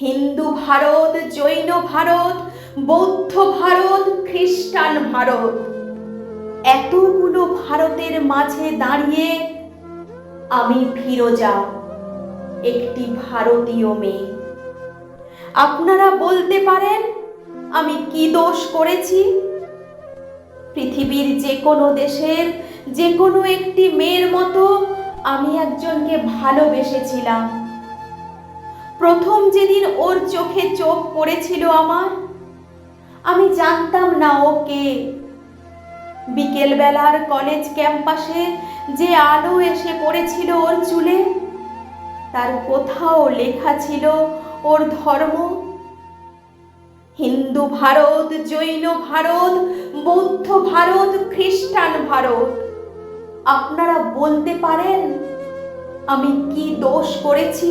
হিন্দু ভারত, জৈন ভারত, বৌদ্ধ ভারত, খ্রিস্টান ভারত। এতগুলো ভারতের মাঝে দাঁড়িয়ে আমি ফিরোজা, একটি ভারতীয় মেয়ে। আপনারা বলতে পারেন, আমি কি দোষ করেছি? পৃথিবীর যে কোনো দেশের যে কোনো একটি মেয়ের মতো আমি একজনকে ভালোবেসেছিলাম। প্রথম যেদিন ওর চোখে চোখ পড়েছিল আমার, আমি জানতাম না ও কে। বিকেলবেলার কলেজ ক্যাম্পাসে যে আলো এসে পড়েছিল ওর চুলে, তার কোথাও লেখা ছিল ওর ধর্ম। হিন্দু ভারত, জৈন ভারত, বৌদ্ধ ভারত, খ্রিস্টান ভারত। আপনারা বলতে পারেন আমি কি দোষ করেছি?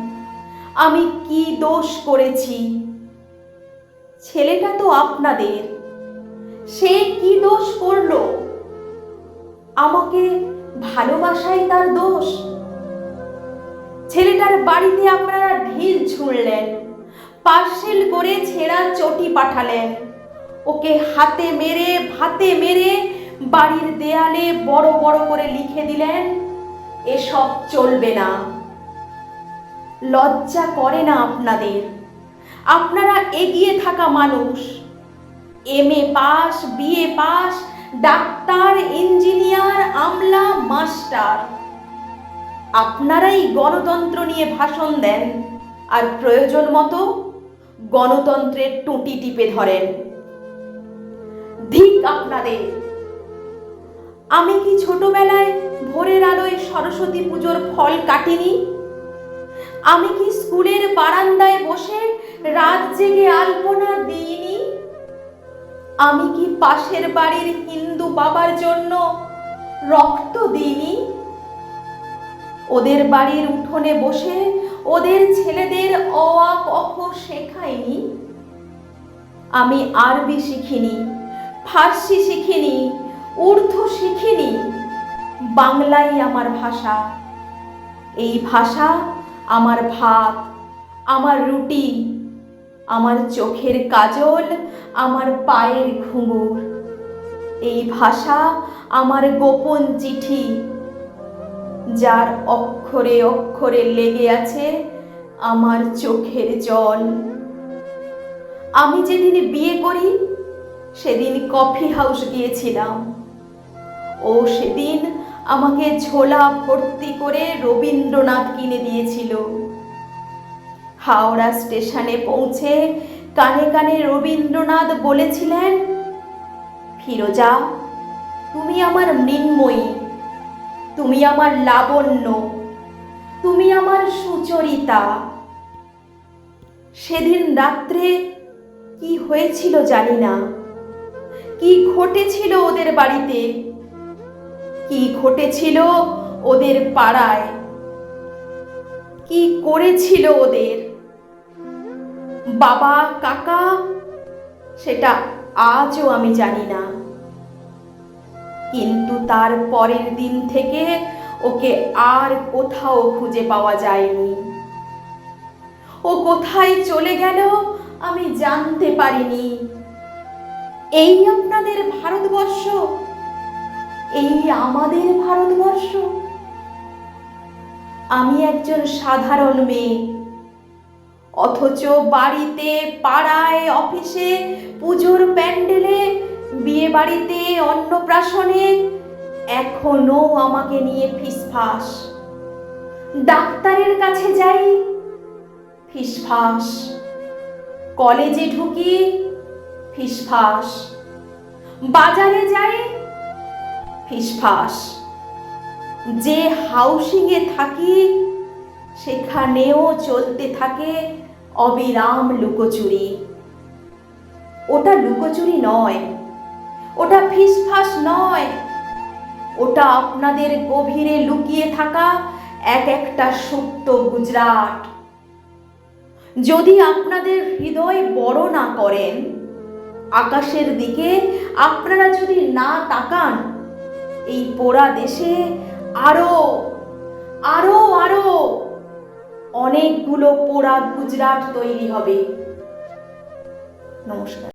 আমি কি দোষ করেছি? ছেলেটা তো আপনাদের। সে কি দোষ করল? আমাকে ভালোবাসাই তার দোষ। ছেলেটার বাড়িতে আপনারা ঢিল ছুঁড়লেন, পার্সেল করে ছেঁড়া চটি পাঠালেন। ওকে হাতে মেরে, ভাতে মেরে বাড়ির দেয়ালে বড় বড় করে লিখে দিলেন, এসব চলবে না। লজ্জা করে না আপনাদের? আপনারা এগিয়ে থাকা মানুষ। M A pass BA pass, doctor, engineer, Amla, master. আপনারাই গণতন্ত্র নিয়ে ভাষণ দেন আর প্রয়োজন মতো গণতন্ত্রের টুটি টিপে ধরেন। ধিক আপনাদের। আমি কি ছোটবেলায় ভোরের আলোয় সরস্বতী পুজোর ফল কাটিনি? আমি কি স্কুলের বারান্দায় বসে রাত জেগে আলপনা দিইনি? আমি কি পাশের বাড়ির হিন্দু বাবার জন্য রক্ত দিইনি? ওদের বাড়ির উঠোনে বসে ওদের ছেলেদের অ শেখাইনি। আমি আরবি শিখিনি, ফার্সি শিখিনি, উর্দু শিখিনি, বাংলাই আমার ভাষা। এই ভাষা আমার ভাত, আমার রুটি, আমার চোখের কাজল, আমার পায়ের ঘুঙুর। এই ভাষা আমার গোপন চিঠি, যার অক্ষরে অক্ষরে লেগে আছে আমার চোখের জল। আমি যেদিন বিয়ে করি, সেদিন কফি হাউস গিয়েছিলাম। ও সেদিন আমাকে ঝোলা ভর্তি করে রবীন্দ্রনাথ কিনে দিয়েছিল। হাওড়া স্টেশনে পৌঁছে কানে কানে রবীন্দ্রনাথ বলেছিলেন, ফিরোজা, তুমি আমার মৃন্ময়ী, তুমি আমার লাবণ্য, তুমি আমার সুচরিতা। সেদিন রাত্রে কি হয়েছিল জানি না। কি ঘটেছিল ওদের বাড়িতে? কি ঘটেছিল ওদের পাড়ায়? কি করেছিল ওদের? বাবা, কাকা? সেটা আজও আমি জানি না। কিন্তু তার পরের দিন থেকে ওকে আর কোথাও খুঁজে পাওয়া যায়নি। ও কোথায় চলে গেল আমি জানতে পারিনি। এই আপনাদের এই আমাদের ভারতবর্ষ। আমি একজন সাধারণ মেয়ে। অথচ বাড়িতে, পাড়ায়, অফিসে, পুজোর প্যান্ডেলে বিয়ে বাড়িতে অন্নপ্রাশনে এখনও আমাকে নিয়ে ফিসফাস। ডাক্তারের কাছে যাই, ফিসফাস। কলেজে ঢুকি, ফিসফাস। বাজারে যাই ফিসফাস। যে হাউসিংয়ে থাকি, সেখানেও চলতে থাকে অবিরাম লুকোচুরি। ওটা লুকোচুরি নয়, ওটা ফিসফাস নয়। ওটা আপনাদের গভীরে লুকিয়ে থাকা এক একটা সুপ্ত গুজরাট। যদি আপনাদের হৃদয় বড় না করেন, আকাশের দিকে আপনারা যদি না তাকান এই পোড়া দেশে আরও আরও আরও অনেকগুলো পোড়া গুজরাট তৈরি হবে। নমস্কার।